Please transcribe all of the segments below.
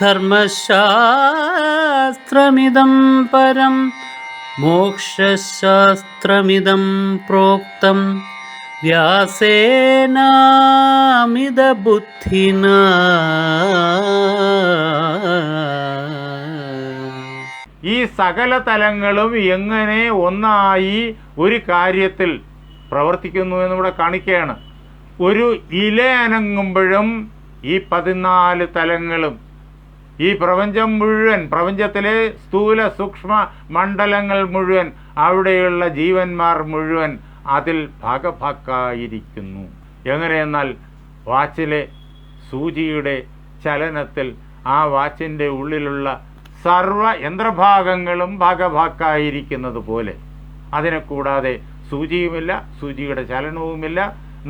ധർമ്മശാസ്ത്രമിദം പരം മോക്ഷശാസ്ത്രമിതം പ്രോക്തം. വ്യാസേനാമിതബുദ്ധിന. ഈ സകല തലങ്ങളും എങ്ങനെ ഒന്നായി ഒരു കാര്യത്തിൽ പ്രവർത്തിക്കുന്നു എന്നിവിടെ കാണിക്കുകയാണ്. ഒരു ഇല അനങ്ങുമ്പോഴും ഈ പതിനാല് തലങ്ങളും ഈ പ്രപഞ്ചം മുഴുവൻ പ്രപഞ്ചത്തിലെ സ്ഥൂല സൂക്ഷ്മ മണ്ഡലങ്ങൾ മുഴുവൻ അവിടെയുള്ള ജീവന്മാർ മുഴുവൻ അതിൽ ഭാഗഭാക്കായിരിക്കുന്നു. എങ്ങനെയെന്നാൽ വാച്ചിലെ സൂചിയുടെ ചലനത്തിൽ ആ വാച്ചിന്റെ ഉള്ളിലുള്ള സർവ യന്ത്രഭാഗങ്ങളും ഭാഗഭാക്കായിരിക്കുന്നത് പോലെ. അതിനെ കൂടാതെ സൂചിയുമില്ല സൂചിയുടെ ചലനവുമില്ല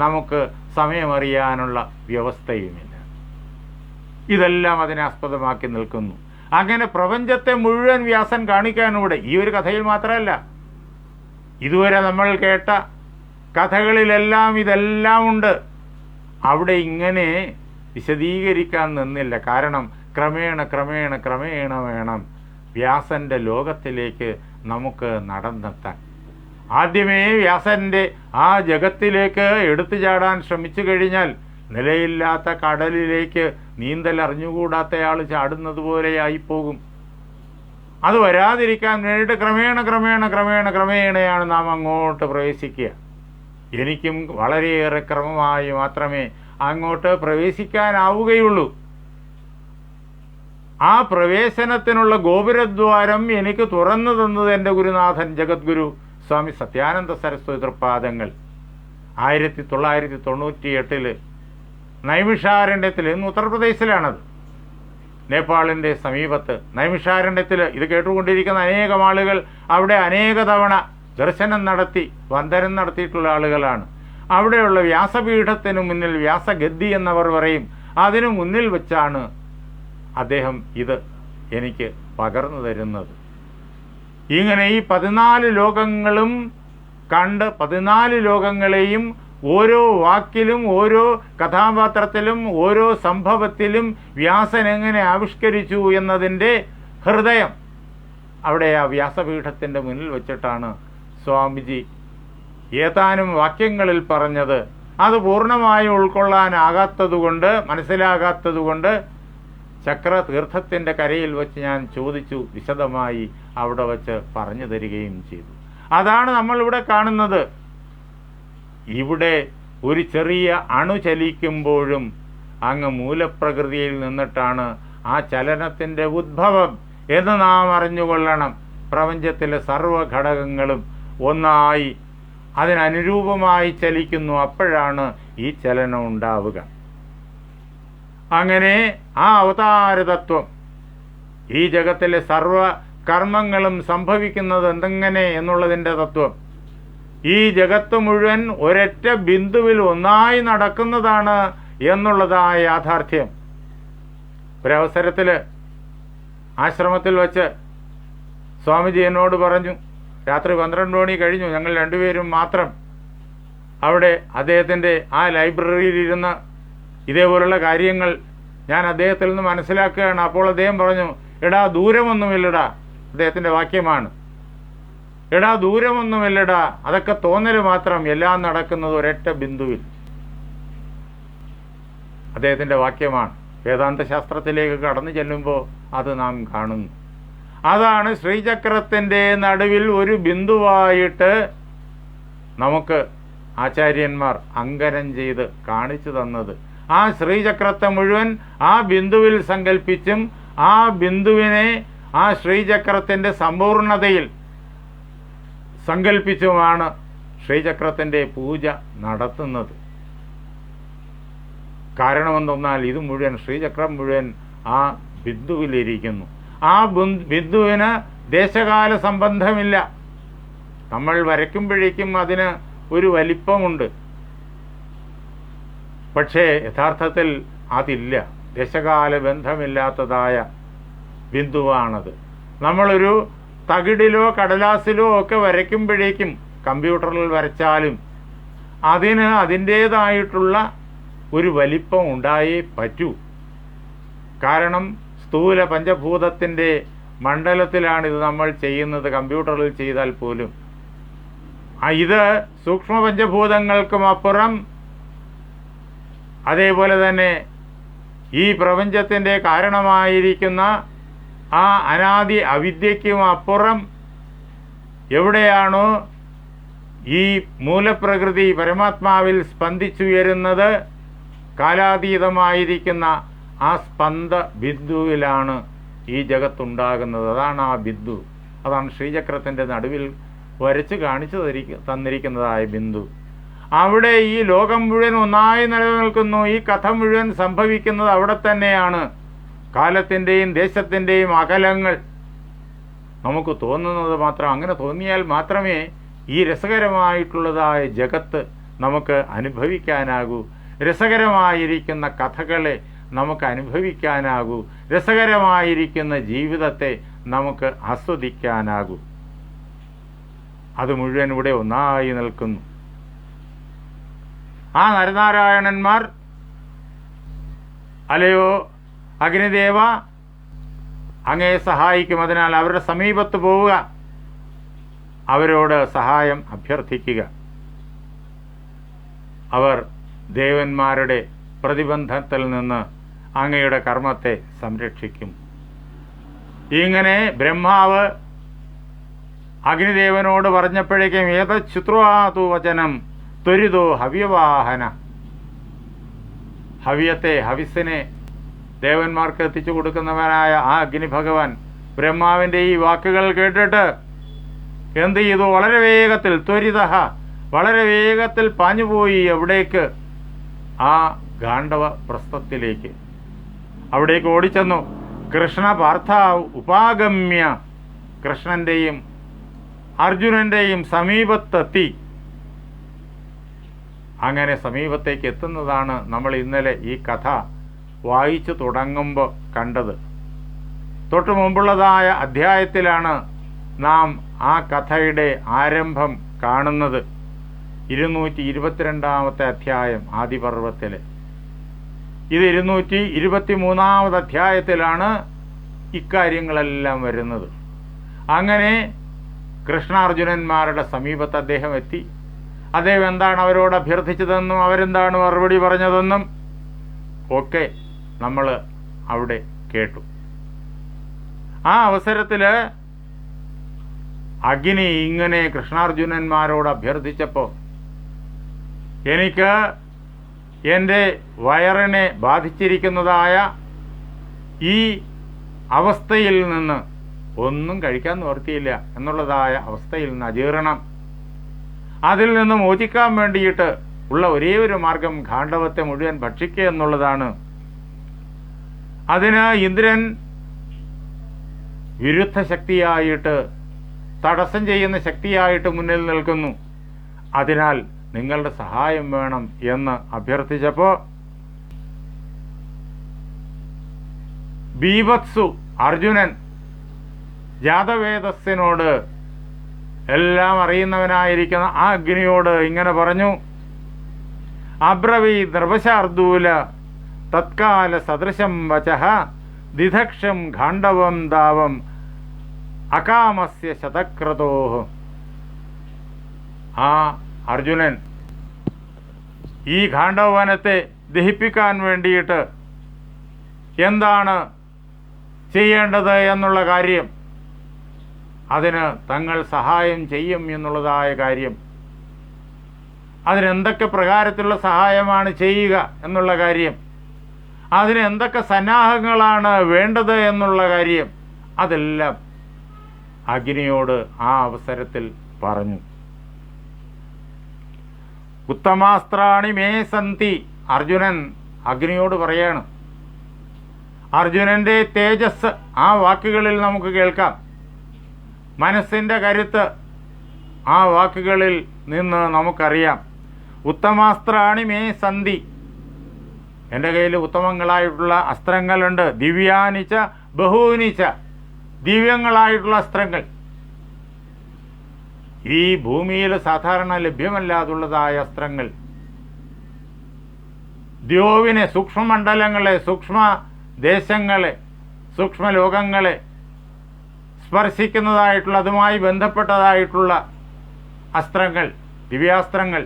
നമുക്ക് സമയമറിയാനുള്ള വ്യവസ്ഥയുമില്ല. ഇതെല്ലാം അതിനെ ആസ്പദമാക്കി നിൽക്കുന്നു. അങ്ങനെ പ്രപഞ്ചത്തെ മുഴുവൻ വ്യാസൻ കാണിക്കാനൂടെ ഈ ഒരു കഥയിൽ മാത്രമല്ല. ഇതുവരെ നമ്മൾ കേട്ട കഥകളിലെല്ലാം ഇതെല്ലാം ഉണ്ട്. അവിടെ ഇങ്ങനെ വിശദീകരിക്കാൻ നിന്നില്ല. കാരണം ക്രമേണ ക്രമേണ ക്രമേണ വേണം വ്യാസന്റെ ലോകത്തിലേക്ക് നമുക്ക് നടന്നെത്താൻ. ആദ്യമേ വ്യാസന്റെ ആ ജഗത്തിലേക്ക് എടുത്തു ചാടാൻ ശ്രമിച്ചു കഴിഞ്ഞാൽ നിലയില്ലാത്ത കടലിലേക്ക് നീന്തൽ അറിഞ്ഞുകൂടാത്തയാൾ ചാടുന്നത് പോലെയായിപ്പോകും അത് വരാതിരിക്കാൻ വേണ്ടിയിട്ട് ക്രമേണ ക്രമേണ ക്രമേണ ക്രമേണയാണ് നാം അങ്ങോട്ട് പ്രവേശിക്കുക. എനിക്കും വളരെയേറെ ക്രമമായി മാത്രമേ അങ്ങോട്ട് പ്രവേശിക്കാനാവുകയുള്ളൂ. ആ പ്രവേശനത്തിനുള്ള ഗോപുരദ്വാരം എനിക്ക് തുറന്നു തന്നത് എന്റെ ഗുരുനാഥൻ ജഗദ്ഗുരു സ്വാമി സത്യാനന്ദ സരസ്വതി തൃപ്പാദങ്ങൾ. ആയിരത്തി തൊള്ളായിരത്തി തൊണ്ണൂറ്റി എട്ടിൽ നൈമിഷാരണ്യത്തിൽ ഇന്ന് ഉത്തർപ്രദേശിലാണത്. നേപ്പാളിന്റെ സമീപത്ത് നൈമിഷാരണ്യത്തിൽ ഇത് കേട്ടുകൊണ്ടിരിക്കുന്ന അനേകം ആളുകൾ അവിടെ അനേക തവണ ദർശനം നടത്തി വന്ദനം നടത്തിയിട്ടുള്ള ആളുകളാണ്. അവിടെയുള്ള വ്യാസപീഠത്തിനു മുന്നിൽ വ്യാസഗദ്ദി എന്നവർ പറയും അതിനു മുന്നിൽ വെച്ചാണ് അദ്ദേഹം ഇത് എനിക്ക് പകർന്നു തരുന്നത്. ഇങ്ങനെ ഈ പതിനാല് ലോകങ്ങളും കണ്ട് പതിനാല് ലോകങ്ങളെയും ഓരോ വാക്കിലും ഓരോ കഥാപാത്രത്തിലും ഓരോ സംഭവത്തിലും വ്യാസൻ എങ്ങനെ ആവിഷ്കരിച്ചു എന്നതിന്റെ ഹൃദയം അവിടെ ആ വ്യാസപീഠത്തിന്റെ മുന്നിൽ വെച്ചിട്ടാണ് സ്വാമിജി ഏതാനും വാക്യങ്ങളിൽ പറഞ്ഞത്. അത് പൂർണമായി ഉൾക്കൊള്ളാനാകാത്തതുകൊണ്ട് മനസ്സിലാകാത്തതുകൊണ്ട് ചക്ര തീർത്ഥത്തിന്റെ കരയിൽ വെച്ച് ഞാൻ ചോദിച്ചു വിശദമായി അവിടെ വച്ച് പറഞ്ഞു തരികയും ചെയ്തു. അതാണ് നമ്മളിവിടെ കാണുന്നത്. ഇവിടെ ഒരു ചെറിയ അണു ചലിക്കുമ്പോഴും അങ്ങ് മൂലപ്രകൃതിയിൽ നിന്നിട്ടാണ് ആ ചലനത്തിന്റെ ഉദ്ഭവം എന്ന് നാം അറിഞ്ഞുകൊള്ളണം. പ്രപഞ്ചത്തിലെ സർവ ഘടകങ്ങളും ഒന്നായി അതിനനുരൂപമായി ചലിക്കുന്നു. അപ്പോഴാണ് ഈ ചലനം ഉണ്ടാവുക. അങ്ങനെ ആ അവതാരതത്വം ഈ ജഗത്തിലെ സർവ കർമ്മങ്ങളും സംഭവിക്കുന്നത് എന്തെങ്ങനെ എന്നുള്ളതിന്റെ തത്വം ഈ ജഗത്ത് മുഴുവൻ ഒരൊറ്റ ബിന്ദുവിൽ ഒന്നായി നടക്കുന്നതാണ് എന്നുള്ളതായ യാഥാർത്ഥ്യം. ഒരവസരത്തിൽ ആശ്രമത്തിൽ വച്ച് സ്വാമിജി എന്നോട് പറഞ്ഞു രാത്രി പന്ത്രണ്ട് മണി കഴിഞ്ഞു ഞങ്ങൾ രണ്ടുപേരും മാത്രം അവിടെ അദ്ദേഹത്തിന്റെ ആ ലൈബ്രറിയിൽ ഇരുന്ന് ഇതേപോലുള്ള കാര്യങ്ങൾ ഞാൻ അദ്ദേഹത്തിൽ നിന്ന് മനസ്സിലാക്കുകയാണ്. അപ്പോൾ അദ്ദേഹം പറഞ്ഞു എടാ ദൂരമൊന്നുമില്ലടാ. അദ്ദേഹത്തിന്റെ വാക്യമാണ്. എടാ ദൂരമൊന്നുമില്ലടാ. അതൊക്കെ തോന്നൽ മാത്രം എല്ലാം നടക്കുന്നത് ഒരൊറ്റ ബിന്ദുവിൽ. അദ്ദേഹത്തിന്റെ വാക്യമാണ്. വേദാന്ത ശാസ്ത്രത്തിലേക്ക് കടന്നു ചെല്ലുമ്പോൾ അത് നാം കാണുന്നു അതാണ് ശ്രീചക്രത്തിന്റെ നടുവിൽ ഒരു ബിന്ദുവായിട്ട് നമുക്ക് ആചാര്യന്മാർ അങ്കനം ചെയ്ത് കാണിച്ചു തന്നത്. ആ ശ്രീചക്രത്തെ മുഴുവൻ ആ ബിന്ദുവിൽ സങ്കല്പിച്ചും ആ ബിന്ദുവിനെ ആ ശ്രീചക്രത്തിന്റെ സമ്പൂർണതയിൽ സങ്കല്പിച്ചുമാണ് ശ്രീചക്രത്തിന്റെ പൂജ നടത്തുന്നത്. കാരണമെന്തെന്നാൽ ഇത് മുഴുവൻ ശ്രീചക്രം മുഴുവൻ ആ ബിന്ദുവിലിരിക്കുന്നു. ആ ബിന്ദു- ബിന്ദുവിന് ദേശകാല സംബന്ധമില്ല. നമ്മൾ വരയ്ക്കുമ്പോഴേക്കും അതിന് ഒരു വലിപ്പമുണ്ട്. പക്ഷേ യഥാർത്ഥത്തിൽ അതില്ല. ദേശകാല ബന്ധമില്ലാത്തതായ ബിന്ദുവാണത്. നമ്മളൊരു തകിടിലോ കടലാസിലോ ഒക്കെ വരയ്ക്കുമ്പോഴേക്കും കമ്പ്യൂട്ടറിൽ വരച്ചാലും അതിന് അതിന്റേതായിട്ടുള്ള ഒരു വലിപ്പം ഉണ്ടായേ പറ്റൂ. കാരണം സ്ഥൂല പഞ്ചഭൂതത്തിന്റെ മണ്ഡലത്തിലാണ് ഇത് നമ്മൾ ചെയ്യുന്നത് കമ്പ്യൂട്ടറിൽ ചെയ്താൽ പോലും. ഇത് സൂക്ഷ്മ പഞ്ചഭൂതങ്ങൾക്കും അപ്പുറം അതേപോലെ തന്നെ ഈ പ്രപഞ്ചത്തിന്റെ കാരണമായിരിക്കുന്ന ആ അനാദി അവിദ്യയ്ക്കും അപ്പുറം എവിടെയാണോ ഈ മൂലപ്രകൃതി പരമാത്മാവിൽ സ്പന്ദിച്ചുയരുന്നത്? കാലാതീതമായിരിക്കുന്ന ആ സ്പന്ദ ബിന്ദുവിലാണ് ഈ ജഗത്തുണ്ടാകുന്നത്. അതാണ് ആ ബിന്ദു. അതാണ് ശ്രീചക്രത്തിന്റെ നടുവിൽ വരച്ച് കാണിച്ചു തന്നിരിക്കുന്നതായ ബിന്ദു. അവിടെ ഈ ലോകം മുഴുവൻ ഒന്നായി നിലനിൽക്കുന്നു. ഈ കഥ മുഴുവൻ സംഭവിക്കുന്നത് അവിടെ തന്നെയാണ്. കാലത്തിന്റെയും ദേശത്തിന്റെയും അകലങ്ങൾ നമുക്ക് തോന്നുന്നത് മാത്രം അങ്ങനെ തോന്നിയാൽ മാത്രമേ ഈ രസകരമായിട്ടുള്ളതായ ജഗത്ത് നമുക്ക് അനുഭവിക്കാനാകൂ. രസകരമായിരിക്കുന്ന കഥകളെ നമുക്ക് അനുഭവിക്കാനാകൂ. രസകരമായിരിക്കുന്ന ജീവിതത്തെ നമുക്ക് ആസ്വദിക്കാനാകൂ. അത് മുഴുവൻ ഇവിടെ ഒന്നായി നിൽക്കുന്നു. ആ നരനാരായണന്മാർ അലയോ അഗ്നിദേവ അങ്ങയെ സഹായിക്കും. അതിനാൽ അവരുടെ സമീപത്ത് പോവുക. അവരോട് സഹായം അഭ്യർത്ഥിക്കുക. അവർ ദേവന്മാരുടെ പ്രതിബന്ധത്തിൽ നിന്ന് അങ്ങയുടെ കർമ്മത്തെ സംരക്ഷിക്കും. ഇങ്ങനെ ബ്രഹ്മാവ് അഗ്നിദേവനോട് പറഞ്ഞപ്പോഴേക്കും ചിത്രവാതു വചനം ത്വരിതോ ഹവ്യവാഹന? ഹവ്യത്തെ ഹവിസിനെ ദേവന്മാർക്ക് എത്തിച്ചു കൊടുക്കുന്നവനായ ആ അഗ്നി ഭഗവാൻ ബ്രഹ്മാവിന്റെ ഈ വാക്കുകൾ കേട്ടിട്ട് എന്ത് ചെയ്തു? വളരെ വേഗത്തിൽ ത്വരിത വളരെ വേഗത്തിൽ പാഞ്ഞുപോയി എവിടേക്ക് ആ ഗാണ്ഡവ പ്രസ്ഥത്തിലേക്ക് അവിടേക്ക് ഓടിച്ചെന്നു. കൃഷ്ണ പാർത്ഥ ഉപാഗമ്യ കൃഷ്ണന്റെയും അർജുനന്റെയും സമീപത്തെത്തി. അങ്ങനെ സമീപത്തേക്ക് എത്തുന്നതാണ് നമ്മൾ ഇന്നലെ ഈ കഥ വായിച്ചു തുടങ്ങുമ്പോൾ കണ്ടത്. തൊട്ടു മുമ്പുള്ളതായ അധ്യായത്തിലാണ് നാം ആ കഥയുടെ ആരംഭം കാണുന്നത്. ഇരുന്നൂറ്റി ഇരുപത്തിരണ്ടാമത്തെ അധ്യായം ആദിപർവത്തിൽ ഇത് ഇരുന്നൂറ്റി ഇരുപത്തി മൂന്നാമത് അധ്യായത്തിലാണ് ഇക്കാര്യങ്ങളെല്ലാം വരുന്നത്. അങ്ങനെ കൃഷ്ണാർജുനന്മാരുടെ സമീപത്ത് അദ്ദേഹം എത്തി. അദ്ദേഹം എന്താണ് അവരോട് അഭ്യർത്ഥിച്ചതെന്നും അവരെന്താണ് മറുപടി പറഞ്ഞതെന്നും ഒക്കെ നമ്മൾ അവിടെ കേട്ടു. ആ അവസരത്തിൽ അഗ്നി ഇങ്ങനെ കൃഷ്ണാർജുനന്മാരോട് അഭ്യർത്ഥിച്ചപ്പോൾ എനിക്ക് എന്റെ വയറിനെ ബാധിച്ചിരിക്കുന്നതായ ഈ അവസ്ഥയിൽ നിന്ന് ഒന്നും കഴിക്കാൻ നിവർത്തിയില്ല എന്നുള്ളതായ അവസ്ഥയിൽ നിന്ന് അജീർണം. അതിൽ നിന്ന് മോചിക്കാൻ വേണ്ടിയിട്ട് ഉള്ള ഒരേ ഒരു മാർഗം ഗാണ്ഡവത്തെ മുഴുവൻ ഭക്ഷിക്കുക എന്നുള്ളതാണ്. അതിന് ഇന്ദ്രൻ വിരുദ്ധ ശക്തിയായിട്ട് തടസ്സം ചെയ്യുന്ന ശക്തിയായിട്ട് മുന്നിൽ നിൽക്കുന്നു. അതിനാൽ നിങ്ങളുടെ സഹായം വേണം എന്ന് അഭ്യർത്ഥിച്ചപ്പോൾ ബീഭത്സു അർജുനൻ ജാതവേദസ്സിനോട് എല്ലാം അറിയുന്നവനായിരിക്കുന്ന ആ അഗ്നിയോട് ഇങ്ങനെ പറഞ്ഞു അബ്രവി നൃപശാർദൂല തത്കാല സദൃശം വചഃ ദിധക്ഷം ഖാണ്ഡവം ദാവം അകാമസ്യ ശതക്രതോ. ആ അർജുനൻ ഈ ഖാണ്ഡവനത്തെ ദഹിപ്പിക്കാൻ വേണ്ടിയിട്ട് എന്താണ് ചെയ്യേണ്ടത് എന്നുള്ള കാര്യം അതിന് തങ്ങൾ സഹായം ചെയ്യും എന്നുള്ളതായ കാര്യം. അതിനെന്തൊക്കെ പ്രകാരത്തിലുള്ള സഹായമാണ് ചെയ്യുക എന്നുള്ള കാര്യം. അതിന് എന്തൊക്കെ സന്നാഹങ്ങളാണ് വേണ്ടത് എന്നുള്ള കാര്യം അതെല്ലാം അഗ്നിയോട് ആ അവസരത്തിൽ പറഞ്ഞു. ഉത്തമാസ്ത്രാണി മേ സന്തി അർജുനൻ അഗ്നിയോട് പറയാണ്. അർജുനന്റെ തേജസ് ആ വാക്കുകളിൽ നമുക്ക് കേൾക്കാം. മനസ്സിന്റെ കരുത്ത് ആ വാക്കുകളിൽ നിന്ന് നമുക്കറിയാം. ഉത്തമാസ്ത്രാണി മേ സന്ധി എന്റെ കയ്യിൽ ഉത്തമങ്ങളായിട്ടുള്ള അസ്ത്രങ്ങളുണ്ട്. ദിവ്യാനിച്ച ബഹൂനിച്ച ദിവ്യങ്ങളായിട്ടുള്ള അസ്ത്രങ്ങൾ. ഈ ഭൂമിയിൽ സാധാരണ ലഭ്യമല്ലാതുള്ളതായ അസ്ത്രങ്ങൾ. ദ്യോവിനെ സൂക്ഷ്മമണ്ഡലങ്ങളെ സൂക്ഷ്മ ദേശങ്ങളെ സൂക്ഷ്മ ലോകങ്ങളെ സ്പർശിക്കുന്നതായിട്ടുള്ള അതുമായി ബന്ധപ്പെട്ടതായിട്ടുള്ള അസ്ത്രങ്ങൾ ദിവ്യാസ്ത്രങ്ങൾ.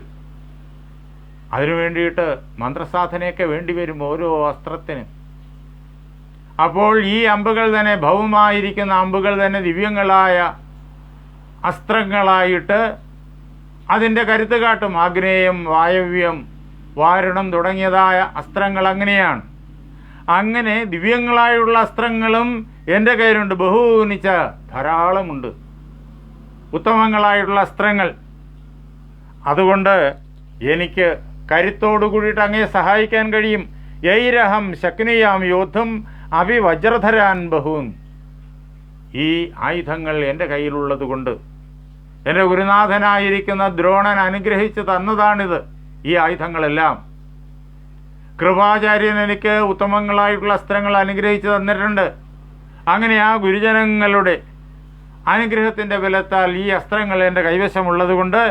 അതിനു വേണ്ടിയിട്ട് മന്ത്രസാധനയൊക്കെ വേണ്ടിവരും ഓരോ വസ്ത്രത്തിനും. അപ്പോൾ ഈ അമ്പുകൾ തന്നെ ഭൗമമായിരിക്കുന്ന അമ്പുകൾ തന്നെ ദിവ്യങ്ങളായ അസ്ത്രങ്ങളായിട്ട് അതിന്റെ കരുത്ത് കാട്ടും. ആഗ്നേയം വായവ്യം വാരുണം തുടങ്ങിയതായ അസ്ത്രങ്ങൾ അങ്ങനെയാണ്. അങ്ങനെ ദിവ്യങ്ങളായുള്ള അസ്ത്രങ്ങളും എന്റെ കയ്യിലുണ്ട്. ബഹുനിച്ച ധാരാളമുണ്ട്. ഉത്തമങ്ങളായിട്ടുള്ള അസ്ത്രങ്ങൾ. അതുകൊണ്ട് എനിക്ക് കരുത്തോടു കൂടിയിട്ട് അങ്ങയെ സഹായിക്കാൻ കഴിയും. യൈരഹം ശക്നിയാം യോദ്ധം അഭിവജ്രധരാൻ ബഹൂൻ ഈ ആയുധങ്ങൾ എന്റെ കയ്യിലുള്ളത് കൊണ്ട് എന്റെ ഗുരുനാഥനായിരിക്കുന്ന ദ്രോണൻ അനുഗ്രഹിച്ച് തന്നതാണിത് ഈ ആയുധങ്ങളെല്ലാം. കൃപാചാര്യൻ എനിക്ക് ഉത്തമങ്ങളായിട്ടുള്ള അസ്ത്രങ്ങൾ അനുഗ്രഹിച്ച് തന്നിട്ടുണ്ട്. അങ്ങനെ ആ ഗുരുജനങ്ങളുടെ അനുഗ്രഹത്തിന്റെ ബലത്താൽ ഈ അസ്ത്രങ്ങൾ എന്റെ കൈവശമുള്ളത് കൊണ്ട്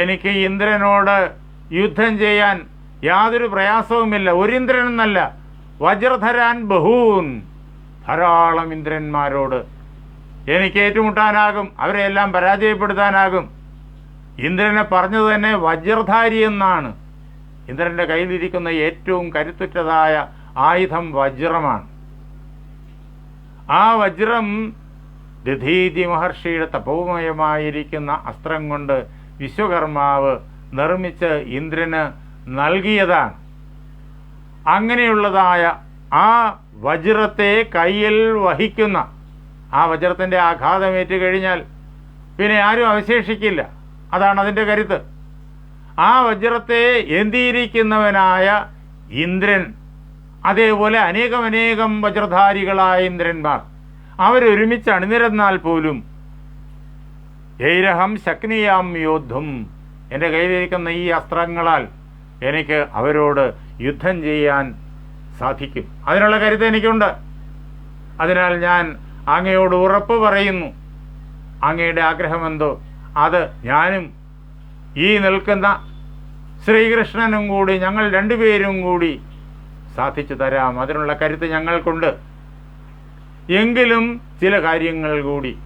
എനിക്ക് ഇന്ദ്രനോട് യുദ്ധം ചെയ്യാൻ യാതൊരു പ്രയാസവുമില്ല. ഒരു ഇന്ദ്രൻ എന്നല്ല വജ്രധരാൻ ബഹൂൻ. ധാരാളം ഇന്ദ്രന്മാരോട് എനിക്ക് ഏറ്റുമുട്ടാനാകും. അവരെയെല്ലാം പരാജയപ്പെടുത്താനാകും. ഇന്ദ്രനെ പറഞ്ഞത് തന്നെ വജ്രധാരി എന്നാണ്. ഇന്ദ്രന്റെ കയ്യിലിരിക്കുന്ന ഏറ്റവും കരുത്തുറ്റതായ ആയുധം വജ്രമാണ്. ആ വജ്രം ദധീതി മഹർഷിയുടെ തപോമയമായിരിക്കുന്ന അസ്ത്രം കൊണ്ട് വിശ്വകർമാവ് നിർമ്മിച്ച് ഇന്ദ്രന് നൽകിയതാണ്. അങ്ങനെയുള്ളതായ ആ വജ്രത്തെ കയ്യിൽ വഹിക്കുന്ന ആ വജ്രത്തിന്റെ ആഘാതമേറ്റ് കഴിഞ്ഞാൽ പിന്നെ ആരും അവശേഷിക്കില്ല. അതാണ് അതിന്റെ കരുത്ത്. ആ വജ്രത്തെ എന്തിയിരിക്കുന്നവനായ ഇന്ദ്രൻ അതേപോലെ അനേകമനേകം വജ്രധാരികളായ ഇന്ദ്രന്മാർ. അവരൊരുമിച്ച് അണിനിരന്നാൽ പോലും ഐരഹം ശക്നിയാം യോദ്ധും എന്റെ കയ്യിലിരിക്കുന്ന ഈ അസ്ത്രങ്ങളാൽ എനിക്ക് അവരോട് യുദ്ധം ചെയ്യാൻ സാധിക്കും. അതിനുള്ള കരുത്ത് എനിക്കുണ്ട്. അതിനാൽ ഞാൻ അങ്ങയോട് ഉറപ്പ് പറയുന്നു. അങ്ങയുടെ ആഗ്രഹമെന്തോ? അത് ഞാനും ഈ നിൽക്കുന്ന ശ്രീകൃഷ്ണനും കൂടി ഞങ്ങൾ രണ്ടുപേരും കൂടി സാധിച്ചു തരാം. അതിനുള്ള കരുത്ത് ഞങ്ങൾക്കുണ്ട്. എങ്കിലും ചില കാര്യങ്ങൾ കൂടി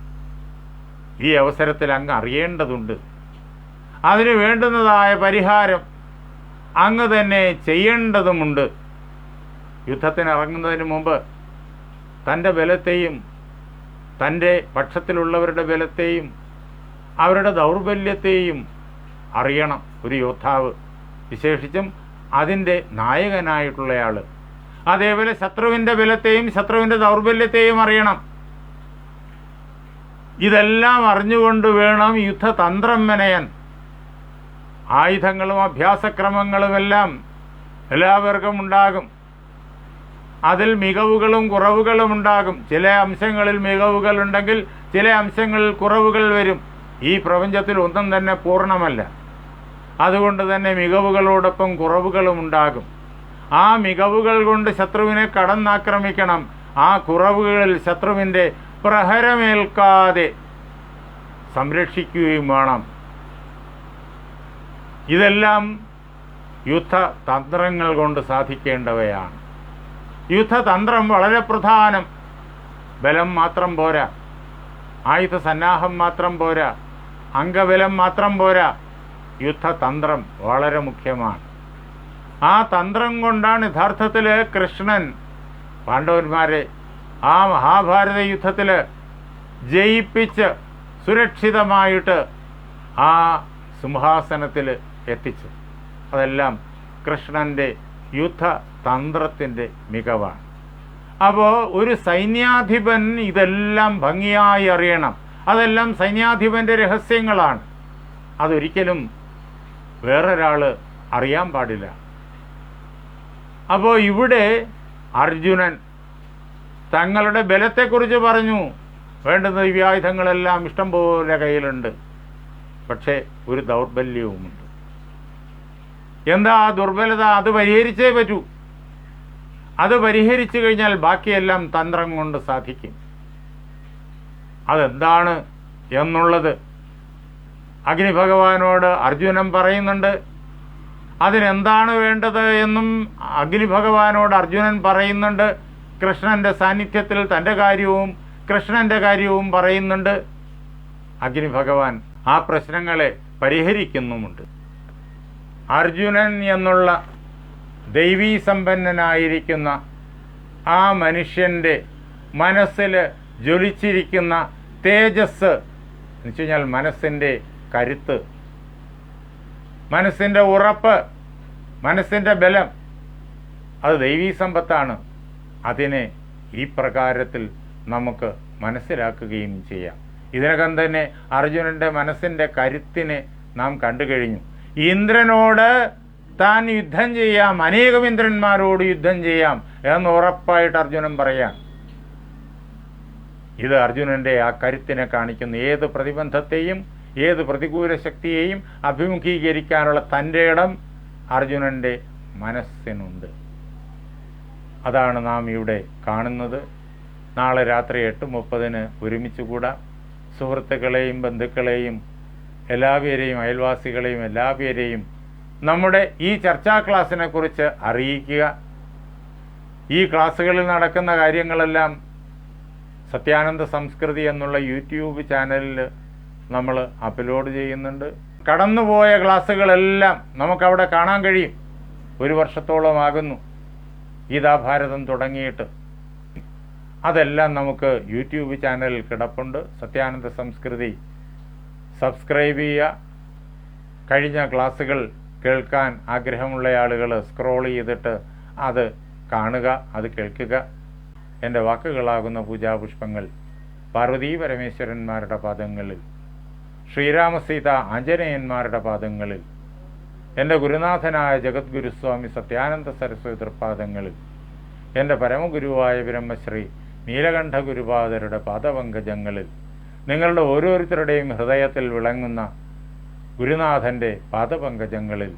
ഈ അവസരത്തിൽ അങ്ങ് അറിയേണ്ടതുണ്ട്. അതിന് വേണ്ടുന്നതായ പരിഹാരം അങ്ങ് തന്നെ ചെയ്യേണ്ടതുമുണ്ട്. യുദ്ധത്തിന് ഇറങ്ങുന്നതിന് മുമ്പ് തന്റെ ബലത്തെയും തന്റെ പക്ഷത്തിലുള്ളവരുടെ ബലത്തെയും അവരുടെ ദൗർബല്യത്തെയും അറിയണം ഒരു യോദ്ധാവ്. വിശേഷിച്ചും അതിന്റെ നായകനായിട്ടുള്ളയാൾ അതേപോലെ ശത്രുവിന്റെ ബലത്തെയും ശത്രുവിന്റെ ദൗർബല്യത്തെയും അറിയണം. ഇതെല്ലാം അറിഞ്ഞുകൊണ്ട് വേണം യുദ്ധതന്ത്രം മെനയാൻ. ആയുധങ്ങളും അഭ്യാസക്രമങ്ങളുമെല്ലാം എല്ലാവർക്കും ഉണ്ടാകും. അതിൽ മികവുകളും കുറവുകളും ഉണ്ടാകും. ചില അംശങ്ങളിൽ മികവുകൾ ഉണ്ടെങ്കിൽ ചില അംശങ്ങളിൽ കുറവുകൾ വരും. ഈ പ്രപഞ്ചത്തിൽ ഒന്നും തന്നെ പൂർണമല്ല. അതുകൊണ്ട് തന്നെ മികവുകളോടൊപ്പം കുറവുകളും ഉണ്ടാകും. ആ മികവുകൾ കൊണ്ട് ശത്രുവിനെ കടന്നാക്രമിക്കണം. ആ കുറവുകളിൽ ശത്രുവിന്റെ പ്രഹരമേൽക്കാതെ സംരക്ഷിക്കുകയും വേണം. ഇതെല്ലാം യുദ്ധതന്ത്രങ്ങൾ കൊണ്ട് സാധിക്കേണ്ടവയാണ്. യുദ്ധതന്ത്രം വളരെ പ്രധാനം. ബലം മാത്രം പോരാ. ആയുധ സന്നാഹം മാത്രം പോരാ. അംഗബലം മാത്രം പോരാ. യുദ്ധതന്ത്രം വളരെ മുഖ്യമാണ്. ആ തന്ത്രം കൊണ്ടാണ് യഥാർത്ഥത്തിൽ കൃഷ്ണൻ പാണ്ഡവന്മാരെ ആ മഹാഭാരത യുദ്ധത്തിൽ ജയിപ്പിച്ച് സുരക്ഷിതമായിട്ട് ആ സിംഹാസനത്തിൽ എത്തിച്ചു. അതെല്ലാം കൃഷ്ണന്റെ യുദ്ധതന്ത്രത്തിന്റെ മികവാണ്. അപ്പോൾ ഒരു സൈന്യാധിപൻ ഇതെല്ലാം ഭംഗിയായി അറിയണം. അതെല്ലാം സൈന്യാധിപന്റെ രഹസ്യങ്ങളാണ്. അതൊരിക്കലും വേറൊരാൾ അറിയാൻ പാടില്ല. അപ്പോൾ ഇവിടെ അർജുനൻ തങ്ങളുടെ ബലത്തെക്കുറിച്ച് പറഞ്ഞു. വേണ്ടുന്ന ദിവ്യായുധങ്ങളെല്ലാം ഇഷ്ടം പോലെ കയ്യിലുണ്ട്. പക്ഷേ ഒരു ദൗർബല്യവുമുണ്ട്. എന്താ ആ ദുർബലത? അത് പരിഹരിച്ചേ പറ്റൂ. അത് പരിഹരിച്ചു കഴിഞ്ഞാൽ ബാക്കിയെല്ലാം തന്ത്രം കൊണ്ട് സാധിക്കും. അതെന്താണ് എന്നുള്ളത്? അഗ്നി ഭഗവാനോട് അർജുനൻ പറയുന്നുണ്ട്. അതിനെന്താണ് വേണ്ടത് എന്നും അഗ്നി ഭഗവാനോട് അർജുനൻ പറയുന്നുണ്ട്. കൃഷ്ണന്റെ സാന്നിധ്യത്തിൽ തന്റെ കാര്യവും കൃഷ്ണന്റെ കാര്യവും പറയുന്നുണ്ട്. അഗ്നി ഭഗവാൻ ആ പ്രശ്നങ്ങളെ പരിഹരിക്കുന്നുമുണ്ട്. അർജുനൻ എന്നുള്ള ദൈവീ സമ്പന്നനായിരിക്കുന്ന ആ മനുഷ്യന്റെ മനസ്സിൽ ജ്വലിച്ചിരിക്കുന്ന തേജസ് എന്ന് വെച്ച് കഴിഞ്ഞാൽ മനസ്സിന്റെ കരുത്ത് മനസ്സിന്റെ ഉറപ്പ് മനസ്സിന്റെ ബലം അത് ദൈവീ സമ്പത്താണ്. അതിനെ ഈ പ്രകാരത്തിൽ നമുക്ക് മനസ്സിലാക്കുകയും ചെയ്യാം. ഇതിനകം തന്നെ അർജുനന്റെ മനസ്സിന്റെ കരുത്തിനെ നാം കണ്ടു കഴിഞ്ഞു. ഇന്ദ്രനോട് താൻ യുദ്ധം ചെയ്യാം. അനേകം ഇന്ദ്രന്മാരോട് യുദ്ധം ചെയ്യാം എന്ന് ഉറപ്പായിട്ട് അർജുനൻ പറയാം ഇത് അർജുനന്റെ ആ കരുത്തിനെ കാണിക്കുന്ന. ഏത് പ്രതിബന്ധത്തെയും ഏത് പ്രതികൂല ശക്തിയെയും അഭിമുഖീകരിക്കാനുള്ള തന്റെ ഇടം അർജുനന്റെ മനസ്സിനുണ്ട്. അതാണ് നാം ഇവിടെ കാണുന്നത്. നാളെ രാത്രി എട്ട് മുപ്പതിന് ഒരുമിച്ച് കൂടാം. സുഹൃത്തുക്കളെയും ബന്ധുക്കളെയും എല്ലാവരെയും അയൽവാസികളെയും എല്ലാവരെയും നമ്മുടെ ഈ ചർച്ചാ ക്ലാസ്സിനെ കുറിച്ച് അറിയിക്കുക. ഈ ക്ലാസ്സുകളിൽ നടക്കുന്ന കാര്യങ്ങളെല്ലാം സത്യാനന്ദ സംസ്കൃതി എന്നുള്ള യൂട്യൂബ് ചാനലിൽ നമ്മൾ അപ്ലോഡ് ചെയ്യുന്നുണ്ട്. കടന്നുപോയ ക്ലാസ്സുകളെല്ലാം നമുക്കവിടെ കാണാൻ കഴിയും. ഒരു വർഷത്തോളമാകുന്നു. ഗീതാഭാരതം തുടങ്ങിയിട്ട്. അതെല്ലാം നമുക്ക് യൂട്യൂബ് ചാനലിൽ കിടപ്പുണ്ട്. സത്യാനന്ദ സംസ്കൃതി സബ്സ്ക്രൈബ് ചെയ്യുക. കഴിഞ്ഞ ക്ലാസ്സുകൾ കേൾക്കാൻ ആഗ്രഹമുള്ള ആളുകൾ സ്ക്രോൾ ചെയ്തിട്ട് അത് കാണുക അത് കേൾക്കുക. എന്റെ വാക്കുകളാകുന്ന പൂജാപുഷ്പങ്ങൾ പാർവതീ പരമേശ്വരന്മാരുടെ പാദങ്ങളിൽ ശ്രീരാമസീത ആഞ്ജനേയന്മാരുടെ പാദങ്ങളിൽ എന്റെ ഗുരുനാഥനായ ജഗദ്ഗുരുസ്വാമി സത്യാനന്ദ സരസ്വതി തൃപ്പാദങ്ങളിൽ എന്റെ പരമഗുരുവായ ബ്രഹ്മശ്രീ നീലകണ്ഠ ഗുരുപാദരുടെ പാദപങ്കജങ്ങളിൽ നിങ്ങളുടെ ഓരോരുത്തരുടെയും ഹൃദയത്തിൽ വിളങ്ങുന്ന ഗുരുനാഥന്റെ പാദപങ്കജങ്ങളിൽ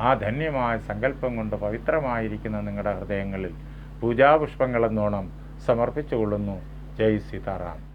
ആ ധന്യമായ സങ്കല്പം കൊണ്ട് പവിത്രമായിരിക്കുന്ന നിങ്ങളുടെ ഹൃദയങ്ങളിൽ പൂജാപുഷ്പങ്ങളെന്നോണം സമർപ്പിച്ചുകൊള്ളുന്നു. ജയ് സീതാറാം.